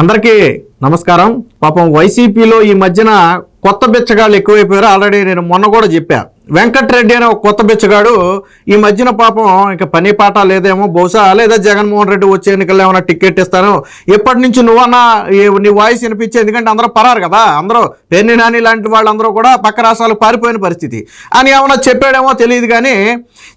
అందరికీ నమస్కారం. పాపం వైసీపీలో ఈ మధ్యన కొత్త బిచ్చగాళ్ళు ఎక్కువైపోయారు. ఆల్రెడీ నేను మొన్న కూడా చెప్పా. వెంకట్రెడ్డి అనే ఒక కొత్త బిచ్చగాడు. ఈ మధ్యన పాపం ఇక పని పాట లేదేమో బహుశా లేదా జగన్మోహన్ రెడ్డి వచ్చే ఎన్నికల్లో ఏమైనా టికెట్ ఇస్తాను ఎప్పటి నుంచి నువ్వన్నా నీ వాయిస్ వినిపించే ఎందుకంటే అందరూ పరారు కదా. అందరూ పెన్ని నాని లాంటి వాళ్ళందరూ కూడా పక్క రాష్ట్రాలకు పారిపోయిన పరిస్థితి. అని ఏమైనా చెప్పాడేమో తెలియదు కానీ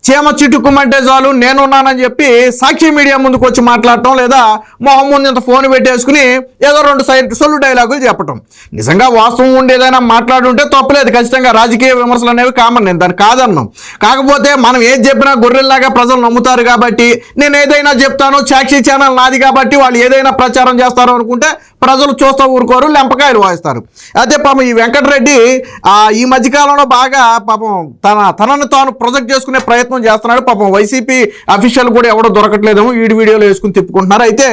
చీమ చిట్టుకుమంటే చాలు నేనున్నానని చెప్పి సాక్షి మీడియా ముందుకు వచ్చి మాట్లాడటం లేదా మొహం ముందు ఇంత ఫోన్ పెట్టేసుకుని ఏదో రెండు సైడ్ సొల్లు డైలాగులు చెప్పటం. నిజంగా వాస్తవం ఉండేదైనా మాట్లాడుంటే తప్పలేదు. ఖచ్చితంగా రాజకీయ విమర్శలు అనేవి కామన్ నేను దాన్ని కాదన్నాం కాకపోతే మనం ఏది చెప్పినా గొర్రెల్లాగా ప్రజలు నమ్ముతారు కాబట్టి నేను ఏదైనా చెప్తాను సాక్షి ఛానల్ నాది కాబట్టి వాళ్ళు ఏదైనా ప్రచారం చేస్తారు అనుకుంటే ప్రజలు చూస్తూ ఊరుకోరు లెంపకాయలు వాయిస్తారు. అదే పాపం ఈ వెంకటరెడ్డి ఆ, ఈ మధ్యకాలంలో బాగా పాపం తన తనను తాను ప్రొజెక్ట్ చేసుకునే ప్రయత్నం చేస్తున్నాడు. పాపం వైసీపీ అఫీషియల్ కూడా ఎవడో దొరకట్లేదేమో వీడి వీడియోలు వేసుకుని తిప్పుకుంటున్నారు. అయితే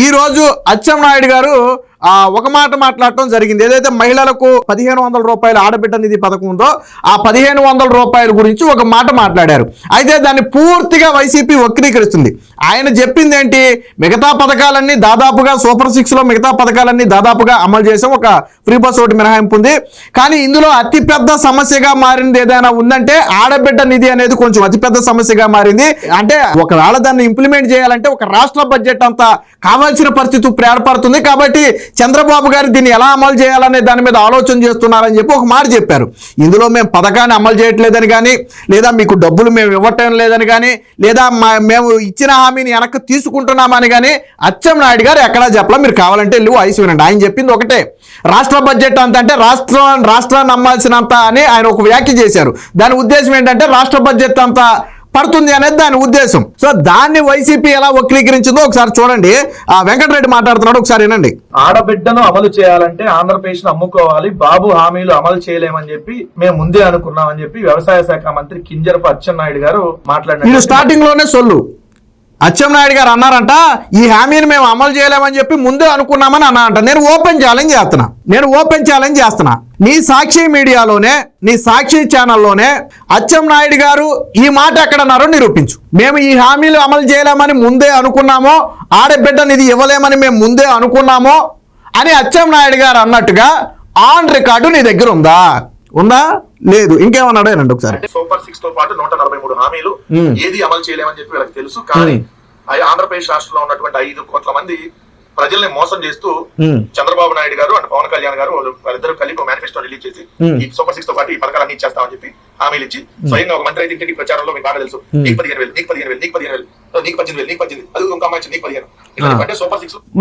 ఈరోజు ఈ రోజు గారు ఒక మాట మాట్లాడటం జరిగింది. ఏదైతే మహిళలకు పదిహేను వందల రూపాయల ఆడబిడ్డ నిధి పథకం ఉందో ఆ పదిహేను వందల రూపాయల గురించి ఒక మాట మాట్లాడారు. అయితే దాన్ని పూర్తిగా వైసీపీ వక్రీకరిస్తుంది. ఆయన చెప్పింది ఏంటి? మిగతా పథకాలన్నీ దాదాపుగా సూపర్ సిక్స్లో మిగతా పథకాలన్నీ దాదాపుగా అమలు చేసాం ఒక ఫ్రీ బస్ ఒకటి మినహాయింపు ఉంది. కానీ ఇందులో అతిపెద్ద సమస్యగా మారింది ఏదైనా ఉందంటే ఆడబిడ్డ నిధి అనేది కొంచెం అతిపెద్ద సమస్యగా మారింది. అంటే ఒకవేళ దాన్ని ఇంప్లిమెంట్ చేయాలంటే ఒక రాష్ట్ర బడ్జెట్ అంతా కావాల్సిన పరిస్థితి ప్రేరపడుతుంది ఏర్పడుతుంది కాబట్టి చంద్రబాబు గారు దీన్ని ఎలా అమలు చేయాలనే దాని మీద ఆలోచన చేస్తున్నారని చెప్పి ఒక మాట చెప్పారు. ఇందులో మేము పథకాన్ని అమలు చేయట్లేదని కానీ లేదా మీకు డబ్బులు మేము ఇవ్వటం లేదని కానీ లేదా మా- మేము ఇచ్చిన హామీని వెనక్కి తీసుకుంటున్నామని కానీ అచ్చెం నాయుడు గారు ఎక్కడా చెప్పలా మీరు కావాలంటే వెళ్ళి వాయిస్ వినండి. ఆయన చెప్పింది ఒకటే. రాష్ట్ర బడ్జెట్ అంత అంటే రాష్ట్రం రాష్ట్రాన్ని నమ్మాల్సినంత అని ఆయన ఒక వ్యాఖ్య చేశారు. దాని ఉద్దేశం ఏంటంటే రాష్ట్ర బడ్జెట్ అంతా పడుతుంది అనేది దాని ఉద్దేశం. సో దాన్ని వైసీపీ ఎలా వక్రీకరించిందో ఒకసారి చూడండి. ఆ వెంకటరెడ్డి మాట్లాడుతున్నాడు ఒకసారి వినండి. ఆడబిడ్డను అమలు చేయాలంటే ఆంధ్రప్రదేశ్ను అమ్ముకోవాలి బాబు హామీలు అమలు చేయలేమని చెప్పి మేము ముందే అనుకున్నామని చెప్పి వ్యవసాయ శాఖ మంత్రి కింజరపు అచ్చెన్నాయుడు గారు వీళ్ళు మాట్లాడినారు స్టార్టింగ్లోనే సొల్లు. అచ్చెన్నాయుడు గారు అన్నారంట ఈ హామీని మేము అమలు చేయలేమని చెప్పి ముందే అనుకున్నామని అన్నారంట. నేను ఓపెన్ ఛాలెంజ్ చేస్తున్నా. నేను ఓపెన్ ఛాలెంజ్ చేస్తున్నా. నీ సాక్షి మీడియాలోనే నీ సాక్షి ఛానల్లోనే అచ్చెం నాయుడు గారు ఈ మాట ఎక్కడన్నారో నిరూపించు. మేము ఈ హామీలు అమలు చేయలేమని ముందే అనుకున్నామో ఆడబిడ్డని ఇది ఇవ్వలేమని మేము ముందే అనుకున్నామో అని అచ్చెం నాయుడు గారు అన్నట్టుగా ఆన్ రికార్డు నీ దగ్గర ఉందా? ఉందా? లేదు. ఇంకేమన్నాడో ఒకసారి. సూపర్ సిక్స్తో పాటు నూట నలభై మూడు హామీలు. ఏది అమలు చేయలేమని చెప్పి వీళ్ళకి తెలుసు. కానీ ఆంధ్రప్రదేశ్ రాష్ట్రంలో ఉన్నటువంటి ఐదు కోట్ల మంది ప్రజల్ని మోసం చేస్తూ. చంద్రబాబు నాయుడు గారు అండ్ పవన్ కళ్యాణ్ గారు వాళ్ళు వాళ్ళిద్దరు కలిపి ఒక మేనిఫెస్టో రిలీజ్ చేసి. ఈ సూపర్ సిక్స్తో పాటు ఈ పథకాలన్నీ ఇచ్చేస్తామని చెప్పి హామీలు ఇచ్చి స్వయంగా ఒక మంత్రి అయితే ఇంటికి ప్రచారంలో మీకు బాగా తెలుసు. నీకు పదిహేను వేలు నీకు పదిహేను వేలు నీకు పదిహేను వేలు నీకు పద్దెనిమిది వేలు నీకు పద్దెనిమిది అది ఇంకో అమ్మాయి నీకు పదిహేను.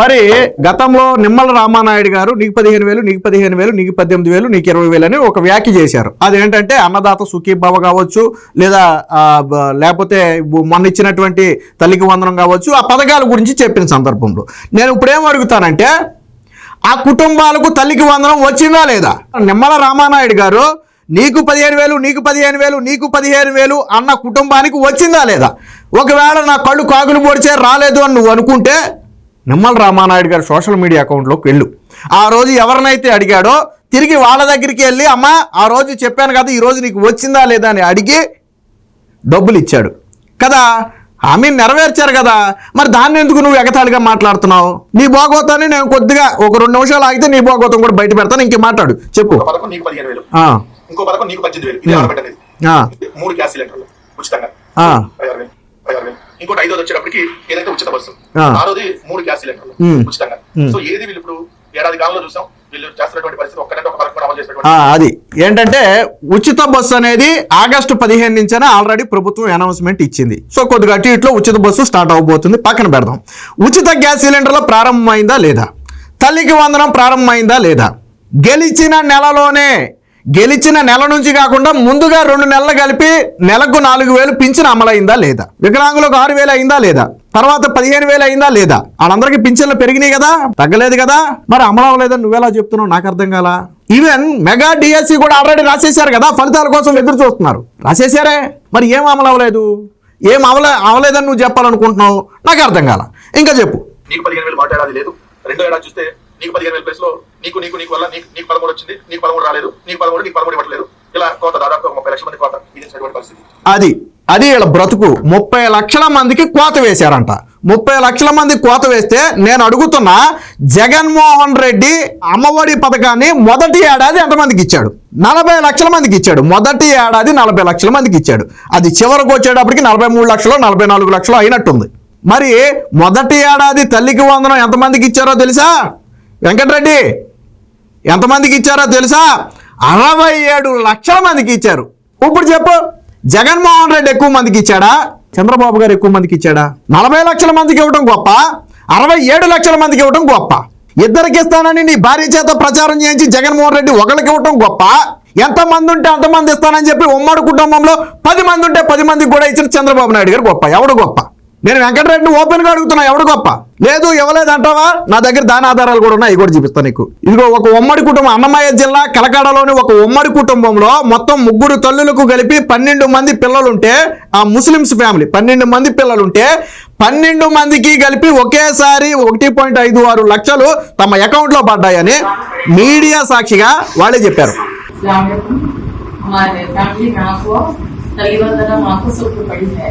మరి గతంలో నిమ్మల రామానాయుడు గారు నీకు పదిహేను వేలు నీకు పదిహేను వేలు నీకు పద్దెనిమిది వేలు నీకు ఇరవై వేలు అని ఒక వ్యాఖ్య చేశారు. అదేంటంటే అన్నదాత సుఖీభావ కావచ్చు లేదా లేకపోతే మొన్న ఇచ్చినటువంటి తల్లికి వందనం కావచ్చు ఆ పథకాల గురించి చెప్పిన సందర్భంలో. నేను ఇప్పుడు ఏం అడుగుతానంటే ఆ కుటుంబాలకు తల్లికి వందనం వచ్చిందా లేదా? నిమ్మల రామానాయుడు గారు నీకు పదిహేను వేలు నీకు పదిహేను వేలు నీకు పదిహేను వేలు అన్న కుటుంబానికి వచ్చిందా లేదా? ఒకవేళ నా కళ్ళు కాగులు పొడిచే రాలేదు అని నువ్వు అనుకుంటే నిమ్మల రామానాయుడు గారి సోషల్ మీడియా అకౌంట్లోకి వెళ్ళు. ఆ రోజు ఎవరినైతే అడిగాడో తిరిగి వాళ్ళ దగ్గరికి వెళ్ళి అమ్మా ఆ రోజు చెప్పాను కదా ఈ రోజు నీకు వచ్చిందా లేదా? అని అడిగి డబ్బులు ఇచ్చాడు. కదా హామీని నెరవేర్చారు కదా మరి దాన్ని ఎందుకు నువ్వు ఎగతాళిగా మాట్లాడుతున్నావు? నీ భోగోతాన్ని నేను కొద్దిగా ఒక రెండు నిమిషాలు ఆగితే నీ భోగోతం కూడా బయట పెడతాను ఇంకే మాట్లాడు చెప్పు. ఇంకో పథకం నీకు పద్దెనిమిది వేలు. మూడు గ్యాస్ సిలిండర్లు ఉచితంగా. ఇంకోటి ఐదోది వచ్చేటప్పటికి ఏదైతే ఉచిత బస్సు. ఆరోది మూడు గ్యాస్ సిలిండర్లు. ఉచితంగా. సో ఏది వీళ్ళు ఇప్పుడు ఏడాది కాలంలో చూసాం వీళ్ళు చేస్తున్నటువంటి పరిస్థితి ఒక్కడంటే ఒక పథకం కూడా అమలు ఆ, చేసినటువంటి అది. ఏంటంటే ఉచిత బస్సు అనేది ఆగస్టు పదిహేను నుంచైనా ఆల్రెడీ ప్రభుత్వం అనౌన్స్మెంట్ ఇచ్చింది. సో కొద్దిగా అటు ఇట్లో ఉచిత బస్సు స్టార్ట్ అవబోతుంది. పక్కన పెడదాం. ఉచిత గ్యాస్ సిలిండర్లో ప్రారంభమైందా లేదా? తల్లికి వందనం ప్రారంభమైందా లేదా? గెలిచిన నెలలోనే గెలిచిన నెల నుంచి కాకుండా ముందుగా రెండు నెలలు కలిపి నెలకు నాలుగు వేలు పింఛన్ అమలైందా లేదా? వికలాంగులకు ఆరు వేలు అయిందా లేదా? తర్వాత పదిహేను వేలు అయిందా లేదా? వాళ్ళందరికీ పింఛన్లు పెరిగినాయి కదా? తగ్గలేదు కదా? మరి అమలు అవ్వలేదని నువ్వెలా చెప్తున్నావు? నాకు అర్థం కాలా? ఈవెన్ మెగా డిఎస్సి కూడా ఆల్రెడీ రాసేశారు కదా? ఫలితాల కోసం ఎదురు చూస్తున్నారు. రాసేశారే? మరి ఏం అమలు అవ్వలేదు? ఏం అవలే అవలేదని నువ్వు చెప్పాలనుకుంటున్నావు? నాకు అర్థం కాల. ఇంకా చెప్పు. నీకు పదిహేను వేలు లేదు. రెండో ఏడాది చూస్తే నీకు పదిహేను వేల ప్లేస్లో నీకు నీకు నీకు వల్ల నీకు నీకు పదమూడు వచ్చింది నీకు పదమూడు రాలేదు నీకు పదమూడు నీకు పదమూడు ఇవ్వట్లేదు. ఇలా కోత దాదాపు ఒక ముప్పై లక్షల మంది కోత విధించినటువంటి పరిస్థితి. అది అది వీళ్ళ బ్రతుకు. ముప్పై లక్షల మందికి కోత వేశారంట. ముప్పై లక్షల మంది కోత వేస్తే నేను అడుగుతున్నా జగన్మోహన్ రెడ్డి అమ్మఒడి పథకాన్ని మొదటి ఏడాది ఎంతమందికి ఇచ్చాడు? నలభై లక్షల మందికి ఇచ్చాడు. మొదటి ఏడాది నలభై లక్షల మందికి ఇచ్చాడు. అది చివరకు వచ్చేటప్పటికి నలభై మూడు లక్షలు నలభై నాలుగు లక్షలు అయినట్టుంది. మరి మొదటి ఏడాది తల్లికి వందనం ఎంతమందికి ఇచ్చారో తెలుసా? వెంకటరెడ్డి ఎంతమందికి ఇచ్చారో తెలుసా? అరవై ఏడు లక్షల మందికి ఇచ్చారు. ఇప్పుడు చెప్పు జగన్మోహన్ రెడ్డి ఎక్కువ మందికి ఇచ్చాడా? చంద్రబాబు గారు ఎక్కువ మందికి ఇచ్చాడా? నలభై లక్షల మందికి ఇవ్వడం గొప్ప అరవై ఏడు లక్షల మందికి ఇవ్వడం గొప్ప. ఇద్దరికి ఇస్తానని నీ భార్య చేత ప్రచారం చేయించి జగన్మోహన్ రెడ్డి ఒకరికి ఇవ్వటం గొప్ప. ఎంత మంది ఉంటే అంతమంది ఇస్తానని చెప్పి ఉమ్మడి కుటుంబంలో పది మంది ఉంటే పది మందికి కూడా ఇచ్చిన చంద్రబాబు నాయుడు గారు గొప్ప. ఎవడు గొప్ప? నేను వెంకటరెడ్డిని ఓపెన్ గా అడుగుతున్నా ఎవడు గొప్ప లేదు ఇవ్వలేదు అంటావా నా దగ్గర దాని ఆధారాలు కూడా ఉన్నాయి అవి కూడా చూపిస్తాను నీకు ఇదిగో ఒక ఉమ్మడి కుటుంబం అన్నమయ్య జిల్లా కలకాడలోని ఒక ఉమ్మడి కుటుంబంలో మొత్తం ముగ్గురు తల్లులకు కలిపి పన్నెండు మంది పిల్లలుంటే ఆ ముస్లిమ్స్ ఫ్యామిలీ పన్నెండు మంది పిల్లలుంటే పన్నెండు మందికి కలిపి ఒకేసారి ఒకటి పాయింట్ ఐదు ఆరు లక్షలు తమ అకౌంట్ లో పడ్డాయని మీడియా సాక్షిగా వాళ్ళే చెప్పారు अस्सलामुअलैकुम हमारे फैमिली में आपको तलीबंदना आपको सुख पड़ी है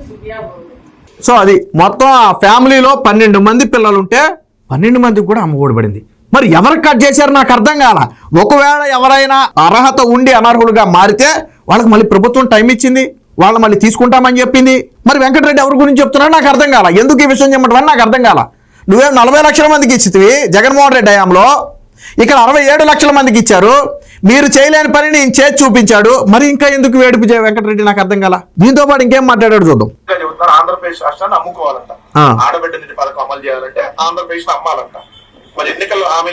సో అది మొత్తం ఆ ఫ్యామిలీలో పన్నెండు మంది పిల్లలు ఉంటే పన్నెండు మందికి కూడా అమ్మ ఓడిపడింది మరి ఎవరు కట్ చేశారు నాకు అర్థం కాల. ఒకవేళ ఎవరైనా అర్హత ఉండి అనర్హులుగా మారితే వాళ్ళకి మళ్ళీ ప్రభుత్వం టైం ఇచ్చింది వాళ్ళు మళ్ళీ తీసుకుంటామని చెప్పింది. మరి వెంకటరెడ్డి ఎవరి గురించి చెప్తున్నాడు నాకు అర్థం కాల. ఎందుకు ఈ విషయం చెప్పడం నాకు అర్థం కాల. నువ్వేం నలభై లక్షల మందికి ఇచ్చితివి? జగన్మోహన్ రెడ్డి హయాంలో ఇక్కడ అరవై ఏడు లక్షల మందికి ఇచ్చారు. మీరు చేయలేని పనిని నేను చేసి చూపించాడు. మరి ఇంకా ఎందుకు వేడుపు చేయ వెంకటరెడ్డి నాకు అర్థం కాల. దీంతో పాటు ఇంకేం మాట్లాడాడు చూద్దాం. చెబుతున్నారు ఆంధ్రప్రదేశ్ రాష్ట్రాన్ని అమ్ముకోవాలంట. ఆడబిడ్డ నిధి పథకం అమలు చేయాలంటే ఆంధ్రప్రదేశ్ అమ్మాలంట.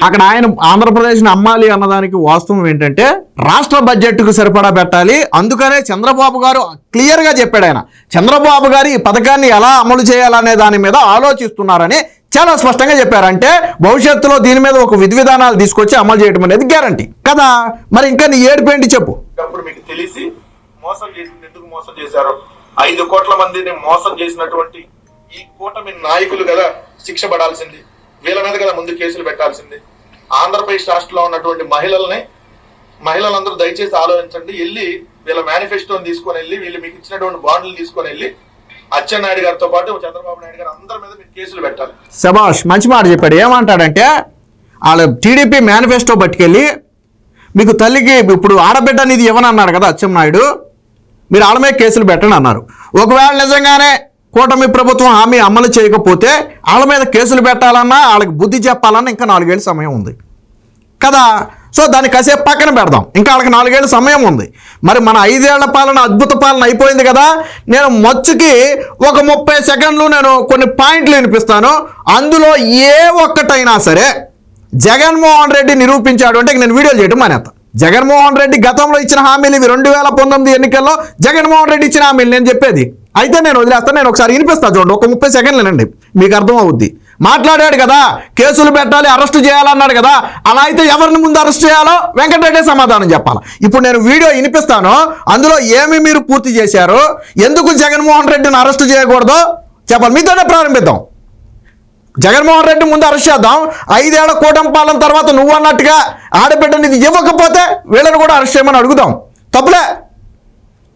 అక్కడ ఆయన ఆంధ్రప్రదేశ్ని అమ్మాలి అన్నదానికి వాస్తవం ఏంటంటే రాష్ట్ర బడ్జెట్కు సరిపడా పెట్టాలి. అందుకనే చంద్రబాబు గారు క్లియర్గా చెప్పాడు ఆయన. చంద్రబాబు గారు ఈ పథకాన్ని ఎలా అమలు చేయాలనే దాని మీద ఆలోచిస్తున్నారని చాలా స్పష్టంగా చెప్పారు. అంటే భవిష్యత్తులో దీని మీద ఒక విధి విధానాలు తీసుకొచ్చి అమలు చేయడం అనేది గ్యారంటీ. కదా? మరి ఇంకా నీ ఏడుపేంటి చెప్పు. మీకు తెలిసి మోసం చేసింది ఎందుకు మోసం చేశారు? ఐదు కోట్ల మందిని మోసం చేసినటువంటి ఈ కూటమి నాయకులు కదా శిక్ష పడాల్సింది. వీళ్ళ మీద కదా ముందు కేసులు పెట్టాల్సింది. ఆంధ్రప్రదేశ్ రాష్ట్రంలో ఉన్నటువంటి మహిళల్ని మహిళలందరూ దయచేసి ఆలోచించండి. వెళ్ళి వీళ్ళ మేనిఫెస్టోని తీసుకొని వెళ్ళి వీళ్ళు మీకు ఇచ్చినటువంటి బాండ్లు తీసుకొని వెళ్ళి అచ్చెన్నాయుడు గారితో పాటు చంద్రబాబు నాయుడు గారు అందరి మీద మీరు కేసులు పెట్టాలి. సభాష్ మంచి మాట చెప్పాడు. ఏమంటాడంటే వాళ్ళ టీడీపీ మేనిఫెస్టో పట్టుకెళ్ళి మీకు తల్లికి ఇప్పుడు ఆడబిడ్డ అనేది ఇవ్వనన్నాడు కదా అచ్చెన్నాయుడు? మీరు వాళ్ళ మీద కేసులు పెట్టండి అన్నారు. ఒకవేళ నిజంగానే కూటమి ప్రభుత్వం హామీ అమలు చేయకపోతే వాళ్ళ మీద కేసులు పెట్టాలన్నా వాళ్ళకి బుద్ధి చెప్పాలన్నా ఇంకా నాలుగేళ్ళు సమయం ఉంది. కదా? సో దాన్ని కాసేపు పక్కన పెడదాం. ఇంకా వాళ్ళకి నాలుగేళ్ళ సమయం ఉంది. మరి మన ఐదేళ్ళ పాలన అద్భుత పాలన అయిపోయింది కదా? నేను మచ్చుకి ఒక ముప్పై సెకండ్లు నేను కొన్ని పాయింట్లు వినిపిస్తాను. అందులో ఏ ఒక్కటైనా సరే జగన్మోహన్ రెడ్డి నిరూపించాడు అంటే నేను వీడియోలు చేయడం మానేస్తా జగన్మోహన్ రెడ్డి గతంలో ఇచ్చిన హామీలు ఇవి రెండు వేల పంతొమ్మిది ఎన్నికల్లో జగన్మోహన్ రెడ్డి ఇచ్చిన హామీలు. నేను చెప్పేది. అయితే నేను వదిలేస్తాను నేను ఒకసారి వినిపిస్తాను చూడండి. ఒక ముప్పై సెకండ్లు వినండి మీకు అర్థం అవుద్ది మాట్లాడాడు కదా. కేసులు పెట్టాలి అరెస్ట్ చేయాలన్నాడు కదా. అలా అయితే ఎవరిని ముందు అరెస్ట్ చేయాలో? వెంకటరెడ్డి సమాధానం చెప్పాలి. ఇప్పుడు నేను వీడియో వినిపిస్తాను. అందులో ఏమి మీరు పూర్తి చేశారు? ఎందుకు జగన్మోహన్ రెడ్డిని అరెస్ట్ చేయకూడదో? చెప్పాలి. మీతోనే ప్రారంభిద్దాం. జగన్మోహన్ రెడ్డి ముందు అరెస్ట్ చేద్దాం. ఐదేళ్ళ కూటమి పాలన తర్వాత నువ్వు అన్నట్టుగా ఆడబిడ్డని ఇది ఇవ్వకపోతే వీళ్ళని కూడా అరెస్ట్ చేయమని అడుగుదాం. తప్పులే.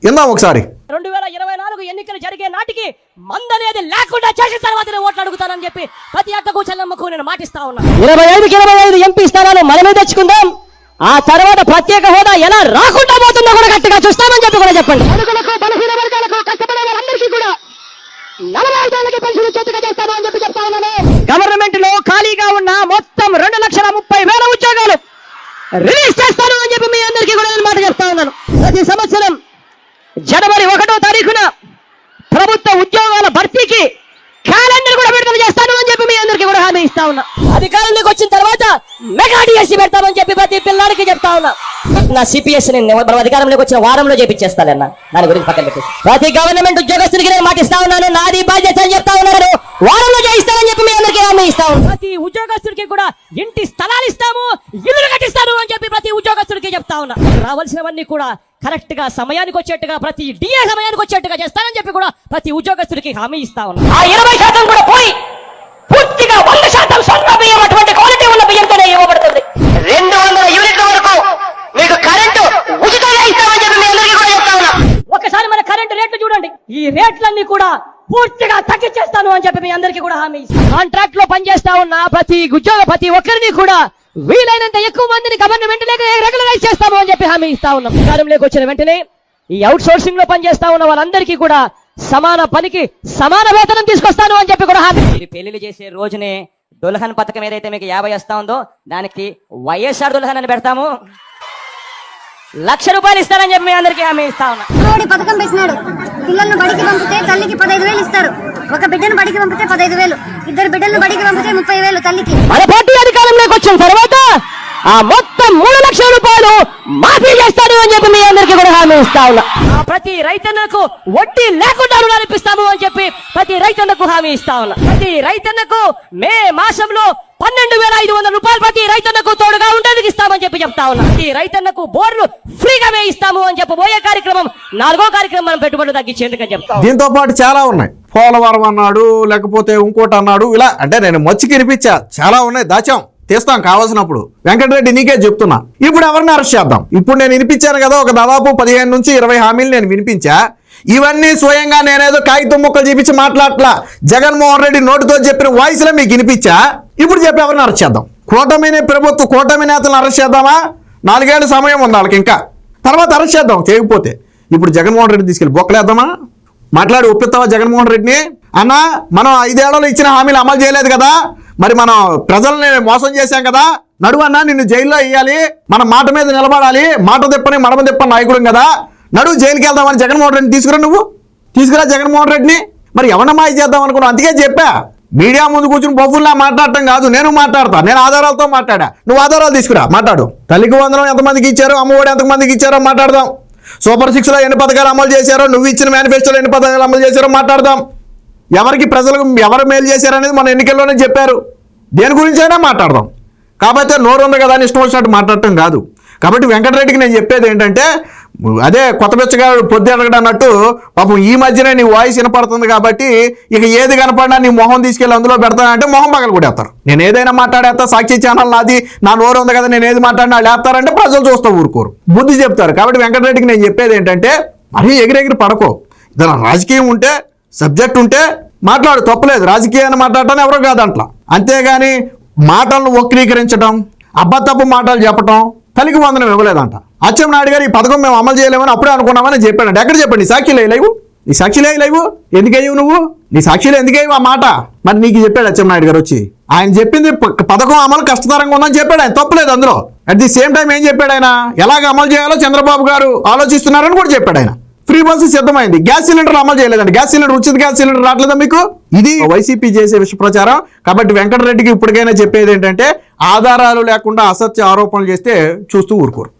ఇందాం ఒకసారి. రెండు వేల ఇరవై నాలుగు ఎన్నికలు జరిగే నాటికి మందనేది లేకుండా చేసిన తర్వాత నేను ఓట్లు అడుగుతానని చెప్పి ప్రతి అక్కకు చెల్లమ్మకు నేను మాటిస్తా ఉన్నా. ఇరవై ఐదుకి ఇరవై ఐదు ఎంపీ స్థానాలు మనమే తెచ్చుకుందాం. ఆ తర్వాత ప్రత్యేక హోదా ఎలా రాకుండా పోతుందో కూడా గట్టిగా చూస్తామని చెప్పి కూడా చెప్పండి. బలహీన వర్గాలకు కష్టపడే వాళ్ళందరికీ కూడా నలభై ఐదేళ్ళకి పెన్షన్ చేతిగా చేస్తామని చెప్పి చెప్తా ఉన్నాను గవర్నమెంట్లో ఖాళీగా ఉన్న మొత్తం రెండు లక్షల ముప్పై వేల రిలీజ్ చేస్తాను అని చెప్పి మీ అందరికీ కూడా నేను మాట చెప్తా ఉన్నాను. ప్రతి సంవత్సరం జనవరి ఒకటో తారీఖున ప్రభుత్వ ఉద్యోగాల భర్తీకి క్యాలెండర్ కూడా విడుదల చేస్తాను అని చెప్పి మీ అందరికీ కూడా హామీ ఇస్తా ఉన్నా అధికారంలోకి వచ్చిన తర్వాత మెగా డిఎస్సీ పెడతామని చెప్పి ప్రతి పిల్లాడికి చెప్తా ఉన్నా. నా సిపిఎస్ నేను మనం అధికారంలోకి వచ్చిన వారంలో చేపించేస్తానన్న. దాని గురించి పక్కన పెట్టి. ప్రతి గవర్నమెంట్ ఉద్యోగస్తులకి నేను మాటిస్తా ఉన్నాను. నాది బాధ్యత అని చెప్తా ఉన్నాను వారంలో చేయిస్తానని చెప్పి మీ అందరికీ హామీ ఇస్తా ఉన్నాం. ప్రతి ఉద్యోగస్తుడికి కూడా ఇంటి స్థలాలు ఇస్తాము ఇల్లు కట్టిస్తాను అని చెప్పి ప్రతి ఉద్యోగస్తుడికి చెప్తా ఉన్నా. రావాల్సినవన్నీ కూడా కరెక్ట్గా సమయానికి వచ్చేట్టుగా ప్రతి డిఏ సమయానికి వచ్చేట్టుగా చేస్తానని చెప్పి కూడా ప్రతి ఉద్యోగస్తుడికి హామీ ఇస్తా ఉన్నా. ఆ ఇరవై శాతం కూడా పోయి పూర్తిగా వంద శాతం సొంత ఉన్న బియ్యంతోనే ఇవ్వబడుతుంది. రెండు వందల యూనిట్ల వరకు మీకు కరెంటు ఉచితంగా ఇస్తామని చెప్పి మీ అందరికీ కూడా చెప్తా ఉన్నా. ఒకసారి మన కరెంటు రేట్లు చూడండి. ఈ రేట్లన్నీ కూడా పూర్తిగా తగ్గించేస్తాను అని చెప్పి మీ అందరికీ కూడా హామీ కాంట్రాక్ట్లో పనిచేస్తా ఉన్న ప్రతి ఉద్యోగ ప్రతి ఒక్కరిని కూడా వీలైనంత ఎక్కువ మందిని గవర్నమెంట్ లేక రెగ్యులరైజ్ చేస్తాము అని చెప్పి హామీ ఇస్తా ఉన్నాం. అధికారంలోకి వచ్చిన వెంటనే ఈ అవుట్ సోర్సింగ్లో పనిచేస్తా ఉన్న వాళ్ళందరికీ కూడా సమాన పనికి సమాన వేతనం తీసుకొస్తాను అని చెప్పి కూడా హామీ పెళ్ళిళ్ళు చేసే రోజునే దుల్హన్ పథకం ఏదైతే మీకు యాభై వస్తా ఉందో దానికి వైఎస్ఆర్ దుల్హన్ అని పెడతాము. లక్ష రూపాయలు ఇస్తానని చెప్పి మీ అందరికీ హామీ ఇస్తా ఉన్నా. మోడీ పథకం పెట్టినాడు. పిల్లల్ని బడికి పంపితే తల్లికి పదహైదు వేలు ఇస్తారు. ఒక బిడ్డను బడికి పంపితే పదహైదు వేలు. ఇద్దరు బిడ్డలను బడికి పంపితే ముప్పై వేలు తల్లికి. మన పార్టీ అధికారంలోకి వచ్చిన తర్వాత ఆ మొత్తం మూడు లక్షల రూపాయలు మాఫీ చేస్తాడు అని చెప్పి మీ అందరికీ కూడా హామీ ఇస్తా ఉన్నా. ప్రతి రైతన్నకు వడ్డీ లేకుండా రుణాలు ఇప్పిస్తాము అని చెప్పి ప్రతి రైతన్నకు హామీ ఇస్తా ఉన్నా. ప్రతి రైతన్నకు మే మాసంలో పన్నెండు వేల ఐదు వందల రూపాయలు ప్రతి రైతన్నకు తోడుగా ఉండేందుకు ఇస్తామని చెప్పి చెప్తా ఉన్నా. ప్రతి రైతన్నకు బోర్లు ఫ్రీగా వేయిస్తాము అని చెప్పి పోయే కార్యక్రమం నాలుగో కార్యక్రమం మనం పెట్టుబడులు తగ్గించేందుకు అని చెప్తా. దీంతో పాటు చాలా ఉన్నాయి. పోలవరం అన్నాడు లేకపోతే ఇంకోటి అన్నాడు ఇలా అంటే నేను మచ్చికి వినిపించా. చాలా ఉన్నాయి దాచాం. తీస్తాం కావాల్సినప్పుడు. వెంకటరెడ్డి నీకే చెప్తున్నా. ఇప్పుడు ఎవరిని అరెస్ట్ చేద్దాం? ఇప్పుడు నేను వినిపించాను కదా ఒక దాదాపు పదిహేను నుంచి ఇరవై హామీలు నేను వినిపించా. ఇవన్నీ స్వయంగా నేనేదో కాగితం ముక్కలు చూపించి మాట్లాడట్లా. జగన్మోహన్ రెడ్డి నోటితో చెప్పిన వాయిస్లో మీకు వినిపించా? ఇప్పుడు చెప్పి ఎవరిని అరెస్ట్ చేద్దాం? కూటమిని ప్రభుత్వ కూటమి నేతలను అరెస్ట్ చేద్దామా? నాలుగేళ్ళ సమయం ఉంది వాళ్ళకి ఇంకా. తర్వాత అరెస్ట్ చేద్దాం చేయకపోతే. ఇప్పుడు జగన్మోహన్ రెడ్డి తీసుకెళ్ళి బొక్కలేద్దామా? మాట్లాడి ఒప్పిస్తావా జగన్మోహన్ రెడ్డిని? అన్న మనం ఐదేళ్ళలో ఇచ్చిన హామీలు అమలు చేయలేదు కదా. మరి మనం ప్రజల్ని మోసం చేశాం కదా నడువు నిన్ను జైల్లో వేయాలి మన మాట మీద నిలబడాలి మాట తిప్పని మడమ తిప్పని నాయకుడు కదా నడువు జైలుకి వెళ్దామని జగన్మోహన్ రెడ్డిని తీసుకురా నువ్వు? తీసుకురా జగన్మోహన్ రెడ్డిని? మరి ఎవరిని చేద్దాం అనుకున్నావు? అందుకే చెప్పా. మీడియా ముందు కూర్చుని బొబ్బుల్లా మాట్లాడటం కాదు నేను మాట్లాడతా నేను ఆధారాలతో మాట్లాడా. నువ్వు ఆధారాలు తీసుకురా మాట్లాడు. తల్లికి వందనం ఎంతమందికి ఇచ్చారో అమ్మఒడి ఎంతమందికి ఇచ్చారో మాట్లాడదాం. సూపర్ సిక్స్లో ఎన్ని పథకాలు అమలు చేశారో నువ్వు ఇచ్చిన మేనిఫెస్టోలో ఎన్ని పథకాలు అమలు చేశారో మాట్లాడదాం. ఎవరికి ప్రజలకు ఎవరు మేలు చేశారనేది మన ఎన్నికల్లోనే చెప్పారు. దేని గురించైనా మాట్లాడదాం. కాబట్టి నోరు ఉంది కదా అని ఇష్టం వచ్చినట్టు మాట్లాడటం కాదు. కాబట్టి వెంకటరెడ్డికి నేను చెప్పేది ఏంటంటే అదే కొత్త బిచ్చగాడు పొద్దు ఎడగడం అన్నట్టు పాపం ఈ మధ్యనే నీ వాయిస్ వినపడుతుంది కాబట్టి ఇక ఏది కనపడినా నీ మొహం తీసుకెళ్ళి అందులో పెడతానంటే మొహం పగలు కూడా వేస్తారు నేను ఏదైనా మాట్లాడేస్తా సాక్షి ఛానల్ నాది నా నోరు ఉంది కదా నేను ఏది మాట్లాడినా వాళ్ళు వేస్తారంటే ప్రజలు చూస్తూ ఊరుకోరు. బుద్ధి చెప్తారు. కాబట్టి వెంకటరెడ్డికి నేను చెప్పేది ఏంటంటే మరీ ఎగిరెగిరి పడకో. ఇదన రాజకీయం ఉంటే సబ్జెక్ట్ ఉంటే మాట్లాడు తప్పలేదు. రాజకీయాన్ని మాట్లాడటం ఎవరో కాదంట్లా. అంతేగాని మాటలను వక్రీకరించడం అబద్ధపు మాటలు చెప్పటం తల్లికి వందనం ఇవ్వలేదంట. అచ్చెన్నాయుడు గారు ఈ పథకం మేము అమలు చేయలేమని అప్పుడే అనుకున్నామని చెప్పాడంట. ఎక్కడ చెప్పండి? సాక్షిలే లేవు? నీ సాక్షిలే లేవు? ఎందుకయ్యవు నువ్వు? నీ సాక్షిలో ఎందుకయ్యవు ఆ మాట? మరి నీకు చెప్పాడు అచ్చెన్నాయుడు గారు వచ్చి. ఆయన చెప్పింది పథకం అమలు కష్టతరంగా ఉందని చెప్పాడు ఆయన. తప్పలేదు అందులో. అట్ ది సేమ్ టైం ఏం చెప్పాడు ఆయన? ఎలాగ అమలు చేయాలో చంద్రబాబు గారు ఆలోచిస్తున్నారని కూడా చెప్పాడు ఆయన. ఫ్రీ బస్ సిద్ధమైంది. గ్యాస్ సిలిండర్ అమలు చేయలేదండి. గ్యాస్ సిలిండర్ ఉచిత గ్యాస్ సిలిండర్ రావట్లేదా మీకు? ఇది వైసీపీ చేసే విష ప్రచారం. కాబట్టి వెంకటరెడ్డికి ఇప్పటికైనా చెప్పేది ఏంటంటే ఆధారాలు లేకుండా అసత్య ఆరోపణలు చేస్తే చూస్తూ ఊరుకోరు.